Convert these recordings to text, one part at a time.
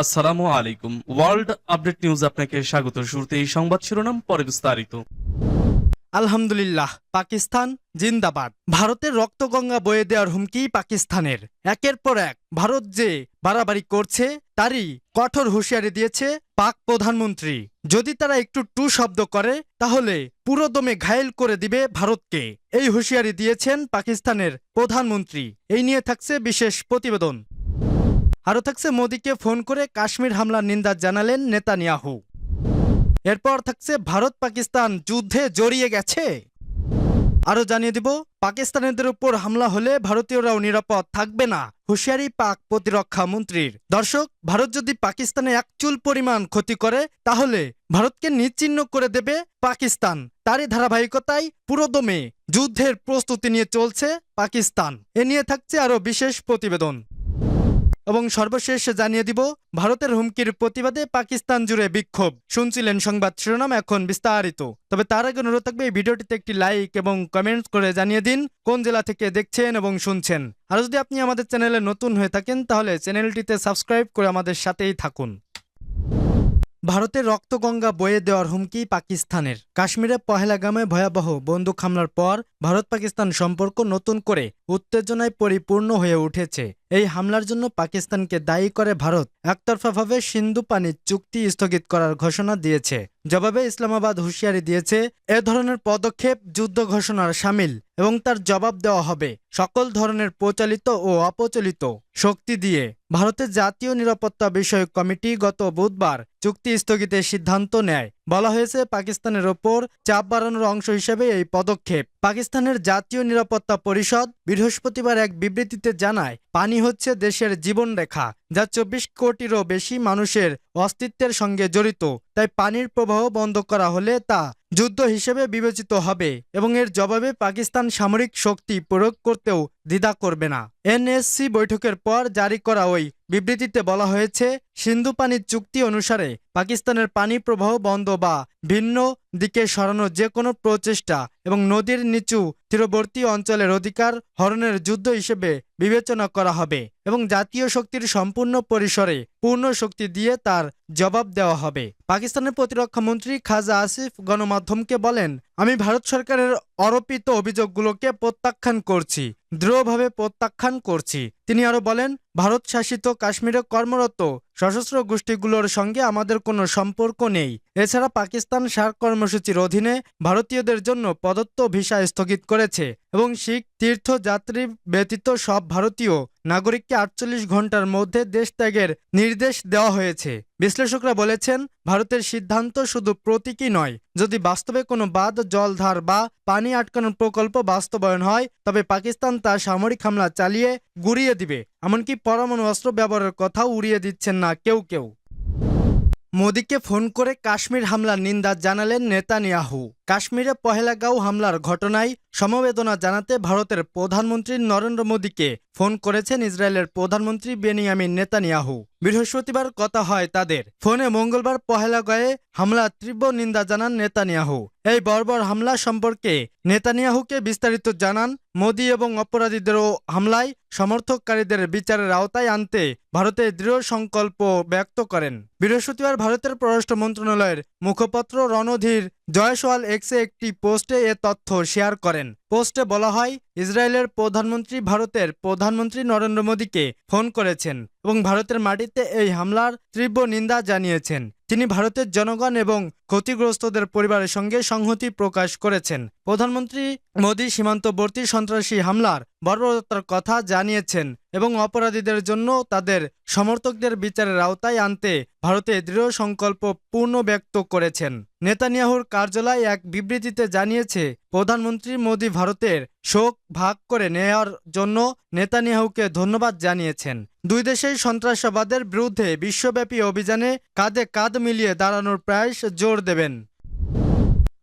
আসসালামু আলাইকুম। World update news আপনাকে স্বাগত। শুরুতে এই সংবাদ শিরোনাম, পরে বিস্তারিত। আলহামদুলিল্লাহ, পাকিস্তান জিন্দাবাদ। ভারতের রক্তগঙ্গা বয়ে দেওয়ার হুমকি পাকিস্তানের। একের পর এক, ভারত যে বাড়াবাড়ি করছে, তারই কঠোর হুঁশিয়ারি দিয়েছে পাক প্রধানমন্ত্রী। যদি তারা একটু টু শব্দ করে, তাহলে পুরোদমে ঘায়েল করে দিবে ভারতকে। এই হুঁশিয়ারি দিয়েছেন পাকিস্তানের প্রধানমন্ত্রী। এই নিয়ে থাকছে বিশেষ প্রতিবেদন। আরও থাকছে মোদীকে ফোন করে কাশ্মীর হামলার নিন্দা জানালেন নেতানিয়াহু। এরপর থাকছে ভারত পাকিস্তান যুদ্ধে জড়িয়ে গেছে। আরও জানিয়ে দিব, পাকিস্তানিদের উপর হামলা হলে ভারতীয়রাও নিরাপদ থাকবে না, হুঁশিয়ারি পাক প্রতিরক্ষা মন্ত্রীর। দর্শক, ভারত যদি পাকিস্তানে এক চুল পরিমাণ ক্ষতি করে, তাহলে ভারতকে নিশ্চিহ্ন করে দেবে পাকিস্তান। তারই ধারাবাহিকতায় পুরোদমে যুদ্ধের প্রস্তুতি নিয়ে চলছে পাকিস্তান। এ নিয়ে থাকছে আরও বিশেষ প্রতিবেদন। এবং সর্বশেষ জানিয়ে দিব, ভারতের হুমকির প্রতিবাদে পাকিস্তান জুড়ে বিক্ষোভ। শুনছিলেন সংবাদ শিরোনাম, এখন বিস্তারিত। তবে তার আগে অনুরোধ থাকবে, এই ভিডিওটিতে একটি লাইক এবং কমেন্টস করে জানিয়ে দিন কোন জেলা থেকে দেখছেন এবং শুনছেন। আর যদি আপনি আমাদের চ্যানেলে নতুন হয়ে থাকেন, তাহলে চ্যানেলটিতে সাবস্ক্রাইব করে আমাদের সাথেই থাকুন। ভারতের রক্তগঙ্গা বয়ে দেওয়ার হুমকি পাকিস্তানের। কাশ্মীরে পহেলাগামে ভয়াবহ বন্দুক হামলার পর ভারত পাকিস্তান সম্পর্ক নতুন করে উত্তেজনায় পরিপূর্ণ হয়ে উঠেছে। এই হামলার জন্য পাকিস্তানকে দায়ী করে ভারত একতরফাভাবে সিন্ধু পানির চুক্তি স্থগিত করার ঘোষণা দিয়েছে। জবাবে ইসলামাবাদ হুঁশিয়ারি দিয়েছে, এ ধরনের পদক্ষেপ যুদ্ধ ঘোষণার সামিল এবং তার জবাব দেওয়া হবে সকল ধরনের প্রচলিত ও অপচলিত শক্তি দিয়ে। ভারতের জাতীয় নিরাপত্তা বিষয়ক কমিটি গত বুধবার চুক্তি স্থগিতের সিদ্ধান্ত নেয়। বলা হয়েছে পাকিস্তানের ওপর চাপ বাড়ানোর অংশ হিসেবে এই পদক্ষেপ। পাকিস্তানের জাতীয় নিরাপত্তা পরিষদ বৃহস্পতিবার এক বিবৃতিতে জানায়, পানি হচ্ছে দেশের জীবনরেখা। যা চব্বিশ কোটিরও বেশি মানুষের অস্তিত্বের সঙ্গে জড়িত। তাই পানির প্রবাহ বন্ধ করা হলে তা যুদ্ধ হিসেবে বিবেচিত হবে এবং এর জবাবে পাকিস্তান সামরিক শক্তি প্রয়োগ করতেও দ্বিধা করবে না। এনএসসি বৈঠকের পর জারি করা ওই বিবৃতিতে বলা হয়েছে, সিন্ধু পানির চুক্তি অনুসারে পাকিস্তানের পানি প্রবাহ বন্ধ বা ভিন্ন দিকে সরানো যে কোনো প্রচেষ্টা এবং নদীর নিচু তীরবর্তী অঞ্চলের অধিকার হরণের যুদ্ধ হিসেবে বিবেচনা করা হবে এবং জাতীয় শক্তির সম্পূর্ণ পরিসরে পূর্ণ শক্তি দিয়ে তার জবাব দেওয়া হবে। পাকিস্তানের প্রতিরক্ষা মন্ত্রী খাজা আসিফ গণমাধ্যমকে বলেন, আমি ভারত সরকারের আরোপিত অভিযোগগুলোকে প্রত্যাখ্যান করছি, দৃঢ়ভাবে প্রত্যাখ্যান করছি। তিনি আরও বলেন, ভারত শাসিত কাশ্মীরে কর্মরত সশস্ত্র গোষ্ঠীগুলোর সঙ্গে আমাদের কোনো সম্পর্ক নেই। এছাড়া পাকিস্তান সার্ক কর্মসূচির অধীনে ভারতীয়দের জন্য প্রদত্ত ভিসা স্থগিত করেছে। এবং শিখ তীর্থযাত্রী ব্যতীত সব ভারতীয় নাগরিককে আটচল্লিশ ঘণ্টার মধ্যে দেশ ত্যাগের নির্দেশ দেওয়া হয়েছে। বিশ্লেষকরা বলেছেন, ভারতের সিদ্ধান্ত শুধু প্রতীকী নয়। যদি বাস্তবে কোনো বাদ জলধার বা পানি আটকানোর প্রকল্প বাস্তবায়ন হয়, তবে পাকিস্তান তার সামরিক হামলা চালিয়ে গুড়িয়ে দিবে। এমনকি পরমাণু অস্ত্র ব্যবহারের কথাও উড়িয়ে দিচ্ছেন না কেউ কেউ। মোদীকে ফোন করে কাশ্মীর হামলার নিন্দা জানালেন নেতানিয়াহু। কাশ্মীরে পহেলাগাঁও হামলার ঘটনায় সমবেদনা জানাতে ভারতের প্রধানমন্ত্রী নরেন্দ্র মোদীকে ফোন করেছেন ইসরায়েলের প্রধানমন্ত্রী বেনিয়ামিন নেতানিয়াহু। বৃহস্পতিবার কথা হয় তাদের। ফোনে মঙ্গলবার পহেলাগাঁয়ে হামলার তীব্র নিন্দা জানান নেতানিয়াহু। এই বর্বর হামলা সম্পর্কে নেতানিয়াহুকে বিস্তারিত জানান মোদী এবং অপরাধীদেরও হামলায় সমর্থককারীদের বিচারের আওতায় আনতে ভারতের দৃঢ় সংকল্প ব্যক্ত করেন। বৃহস্পতিবার ভারতের পররাষ্ট্র মন্ত্রণালয়ের মুখপাত্র রণধীর জয়সওয়াল এক্সে একটি পোস্টে এ তথ্য শেয়ার করেন। পোস্টে বলা হয়, ইসরায়েলের প্রধানমন্ত্রী ভারতের প্রধানমন্ত্রী নরেন্দ্র মোদীকে ফোন করেছেন। এবং ভারতের মাটিতে এই হামলার তীব্র নিন্দা জানিয়েছেন। তিনি ভারতের জনগণ এবং ক্ষতিগ্রস্তদের পরিবারের সঙ্গে সংহতি প্রকাশ করেছেন। প্রধানমন্ত্রী মোদী সীমান্তবর্তী সন্ত্রাসী হামলার বর্বরতার কথা জানিয়েছেন এবং অপরাধীদের জন্য তাদের সমর্থকদের বিচারের আওতায় আনতে ভারতে দৃঢ় সংকল্প পূর্ণ ব্যক্ত করেছেন। নেতানিয়াহুর কার্যালয় এক বিবৃতিতে জানিয়েছে প্রধানমন্ত্রী মোদী ভারতের শোক ভাগ করে নেওয়ার জন্য নেতানিয়াহুকে ধন্যবাদ জানিয়েছেন। দুই দেশেই সন্ত্রাসবাদের বিরুদ্ধে বিশ্বব্যাপী অভিযানে কাঁধে কাঁধ মিলিয়ে দাঁড়ানোর প্রয়াস জোর দেবেন।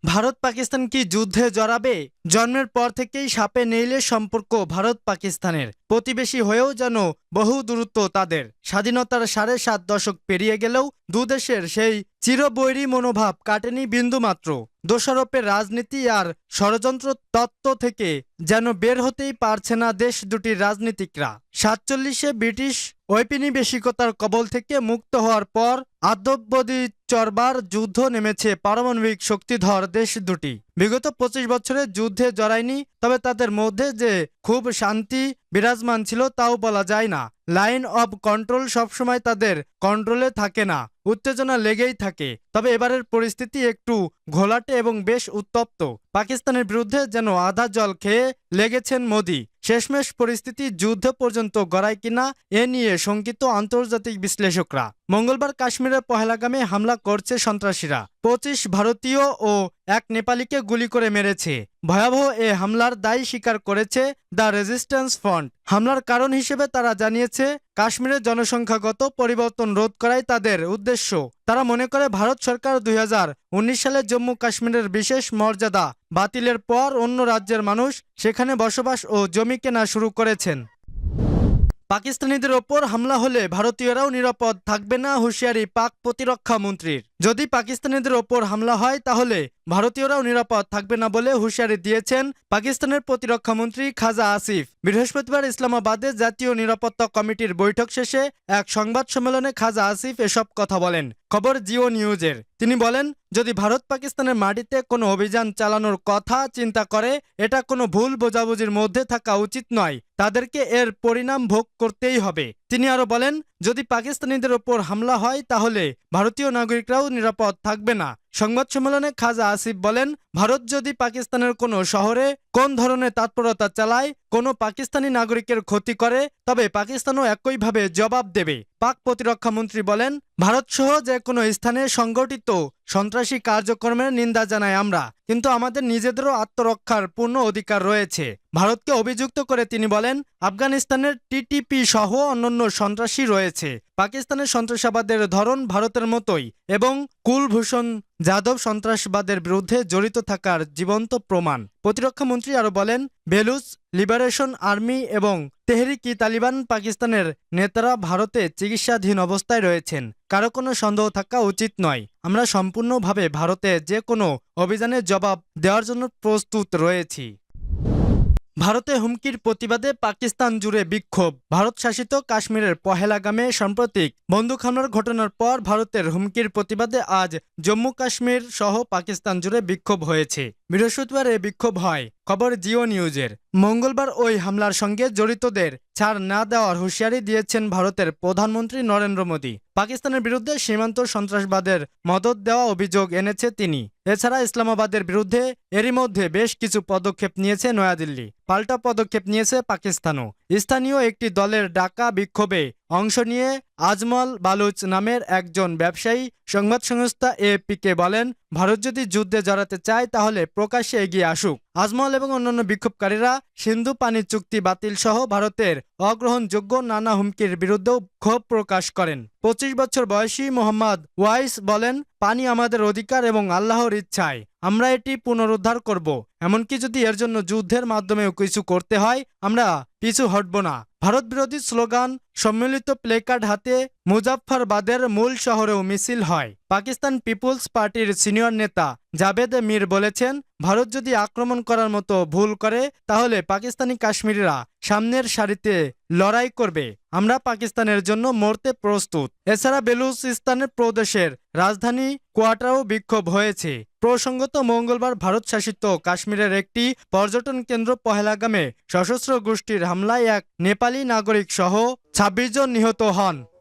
ভারত পাকিস্তান কি যুদ্ধে জড়াবে? জন্মের পর থেকেই সাপে নেইলে সম্পর্ক ভারত পাকিস্তানের। প্রতিবেশী হয়েও যেন বহু দূরত্ব তাদের। স্বাধীনতার সাড়ে সাত দশক পেরিয়ে গেলেও দুদেশের সেই চিরবৈরী মনোভাব কাটেনি বিন্দুমাত্র। দোষারোপের রাজনীতি আর ষড়যন্ত্র তত্ত্ব থেকে যেন বের হতেই পারছে না দেশ দুটির রাজনীতিকরা। সাতচল্লিশে ব্রিটিশ ঔপনিবেশিকতার কবল থেকে মুক্ত হওয়ার পর আদ্যবধি চরবার যুদ্ধ নেমেছে পারমাণবিক শক্তিধর দেশ দুটি। বিগত পঁচিশ বছরের যুদ্ধে জড়ায়নি, তবে তাদের মধ্যে যে খুব শান্তি বিরাজমান ছিল তাও বলা যায় না। লাইন অব কন্ট্রোল সবসময় তাদের কন্ট্রোলে থাকে না। উত্তেজনা লেগেই থাকে। তবে এবারের পরিস্থিতি একটু ঘোলাটে এবং বেশ উত্তপ্ত। পাকিস্তানের বিরুদ্ধে যেন আধা জল খেয়ে লেগেছেন মোদি। শেষমেশ পরিস্থিতি যুদ্ধ পর্যন্ত গড়ায় কিনা এ নিয়ে শঙ্কিত আন্তর্জাতিক বিশ্লেষকরা। মঙ্গলবার কাশ্মীরের পহেলাগামে হামলা করছে সন্ত্রাসীরা। পঁচিশ ভারতীয় ও এক নেপালিকে গুলি করে মেরেছে। ভয়াবহ এ হামলার দায় স্বীকার করেছে দ্য রেজিস্ট্যান্স ফ্রন্ট। হামলার কারণ হিসেবে তারা জানিয়েছে কাশ্মীরের জনসংখ্যাগত পরিবর্তন রোধ করাই তাদের উদ্দেশ্য। তারা মনে করে ভারত সরকার দুই হাজার উনিশ সালে জম্মু কাশ্মীরের বিশেষ মর্যাদা বাতিলের পর অন্য রাজ্যের মানুষ সেখানে বসবাস ও জমি কেনা শুরু করেছেন। পাকিস্তানিদের ওপর হামলা হলে ভারতীয়রাও নিরাপদ থাকবে না, হুঁশিয়ারি পাক প্রতিরক্ষা মন্ত্রীর। যদি পাকিস্তানিদের ওপর হামলা হয়, তাহলে ভারতীয়রাও নিরাপদ থাকবে না বলে হুঁশিয়ারি দিয়েছেন পাকিস্তানের প্রতিরক্ষা মন্ত্রী খাজা আসিফ। বৃহস্পতিবার ইসলামাবাদে জাতীয় নিরাপত্তা কমিটির বৈঠক শেষে এক সংবাদ সম্মেলনে খাজা আসিফ এসব কথা বলেন। খবর জিও নিউজের। তিনি বলেন, যদি ভারত পাকিস্তানের মাটিতে কোনো অভিযান চালানোর কথা চিন্তা করে, এটা কোনো ভুল বোঝাবুঝির মধ্যে থাকা উচিত নয়। তাদেরকে এর পরিণাম ভোগ করতেই হবে। তিনি আরও বলেন যদি পাকিস্তানিদের ওপর হামলা হয় তাহলে ভারতীয় নাগরিকরাও নিরাপদ থাকবে না। সংবাদ সম্মেলনে খাজা আসিফ বলেন, ভারত যদি পাকিস্তানের কোনো শহরে কোন ধরনের তৎপরতা চালায়, কোনো পাকিস্তানি নাগরিকের ক্ষতি করে, তবে পাকিস্তানও একইভাবে জবাব দেবে। পাক প্রতিরক্ষা মন্ত্রী বলেন, ভারত সহ যে কোনো স্থানে সংগঠিত সন্ত্রাসী কার্যক্রমের নিন্দা জানাই আমরা, কিন্তু আমাদের নিজেদেরও আত্মরক্ষার পূর্ণ অধিকার রয়েছে। ভারতকে অভিযুক্ত করে তিনি বলেন, আফগানিস্তানের টিটিপি সহ অন্যান্য সন্ত্রাসী রয়েছে। পাকিস্তানের সন্ত্রাসবাদের ধরন ভারতের মতোই এবং কুলভূষণ যাদব সন্ত্রাসবাদের বিরুদ্ধে জড়িত থাকার জীবন্ত প্রমাণ। প্রতিরক্ষা মন্ত্রী আরও বলেন, বেলুচ, লিবারেশন আর্মি এবং তেহরিকি তালিবান পাকিস্তানের নেতারা ভারতে চিকিৎসাধীন অবস্থায় রয়েছেন। কারও কোনো সন্দেহ থাকা উচিত নয়। আমরা সম্পূর্ণভাবে ভারতে যে কোনো অভিযানের জবাব দেওয়ার জন্য প্রস্তুত রয়েছি। ভারতে হুমকির প্রতিবাদে পাকিস্তান জুড়ে বিক্ষোভ। ভারত শাসিত কাশ্মীরের পহেলাগামে সাম্প্রতিক বন্দুক হামলার ঘটনার পর ভারতের হুমকির প্রতিবাদে আজ জম্মু কাশ্মীর সহ পাকিস্তান জুড়ে বিক্ষোভ হয়েছে। বৃহস্পতিবার এ বিক্ষোভ হয়। খবর জিও নিউজের। মঙ্গলবার ওই হামলার সঙ্গে জড়িতদের ছাড় না দেওয়ার হুঁশিয়ারি দিয়েছেন ভারতের প্রধানমন্ত্রী নরেন্দ্র মোদী। পাকিস্তানের বিরুদ্ধে সীমান্ত সন্ত্রাসবাদের মদত দেওয়া অভিযোগ এনেছে তিনি। এছাড়া ইসলামাবাদের বিরুদ্ধে এরই মধ্যে বেশ কিছু পদক্ষেপ নিয়েছে নয়াদিল্লি। পাল্টা পদক্ষেপ নিয়েছে পাকিস্তানও। স্থানীয় একটি দলের ডাকা বিক্ষোভে অংশ নিয়ে আজমল বালুচ নামের একজন ব্যবসায়ী সংবাদ সংস্থা এপিকে বলেন, ভারত যদি যুদ্ধে জড়াতে চায়, তাহলে প্রকাশ্যে এগিয়ে আসুক। আজমল এবং অন্যান্য বিক্ষোভকারীরা সিন্ধু পানি চুক্তি বাতিল সহ ভারতের অগ্রহণযোগ্য নানা হুমকির বিরুদ্ধেও ক্ষোভ প্রকাশ করেন। পঁচিশ বছর বয়সী মোহাম্মদ ওয়াইস বলেন, পানি আমাদের অধিকার এবং আল্লাহর ইচ্ছায়। আমরা এটি পুনরুদ্ধার করব। এমনকি যদি এর জন্য যুদ্ধের মাধ্যমেও কিছু করতে হয়, আমরা পিছু হটব না। ভারত বিরোধী স্লোগান, সম্মিলিত প্লেকার্ড হাতে মুজাফফরবাদের মূল শহরেও মিছিল হয়। পাকিস্তান পিপুলস পার্টির সিনিয়র নেতা জাবেদ মীর বলেছেন, ভারত যদি আক্রমণ করার মতো ভুল করে, তাহলে পাকিস্তানি কাশ্মীরিরা সামনের সারিতে লড়াই করবে। আমরা পাকিস্তানের জন্য মরতে প্রস্তুত। এছাড়া বেলুচিস্তানের প্রদেশের রাজধানী কোয়াটাও বিক্ষোভ হয়েছে। প্রসঙ্গত, মঙ্গলবার ভারত শাসিত কাশ্মীরের একটি পর্যটন কেন্দ্র পহেলাগামে সশস্ত্র গোষ্ঠীর হামলায় এক নেপালি নাগরিক সহ ছাব্বিশ জন নিহত হন।